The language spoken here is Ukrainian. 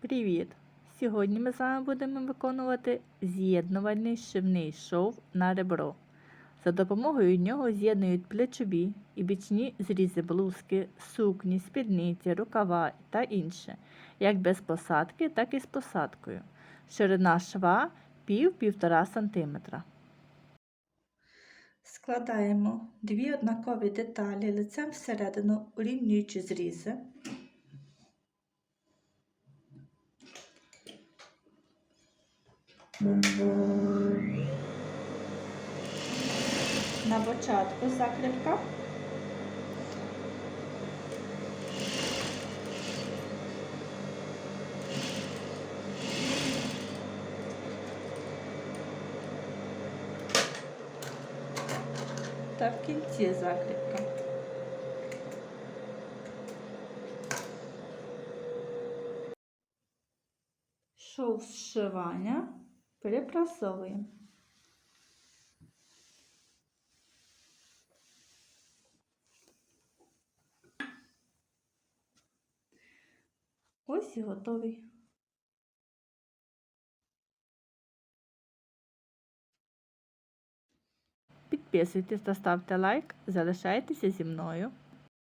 Привіт! Сьогодні ми з вами будемо виконувати з'єднувальний шивний шов на ребро. За допомогою нього з'єднують плечові і бічні зрізи блузки, сукні, спідниці, рукава та інше, як без посадки, так і з посадкою. Ширина шва пів-півтора см. Складаємо дві однакові деталі лицем всередину, урівнюючи зрізи. На початку закріпка. Та в кінці закріпка. Шов зшивання перепрасовуємо. Ось і готовий. Підписуйтесь та ставте лайк, залишайтеся зі мною.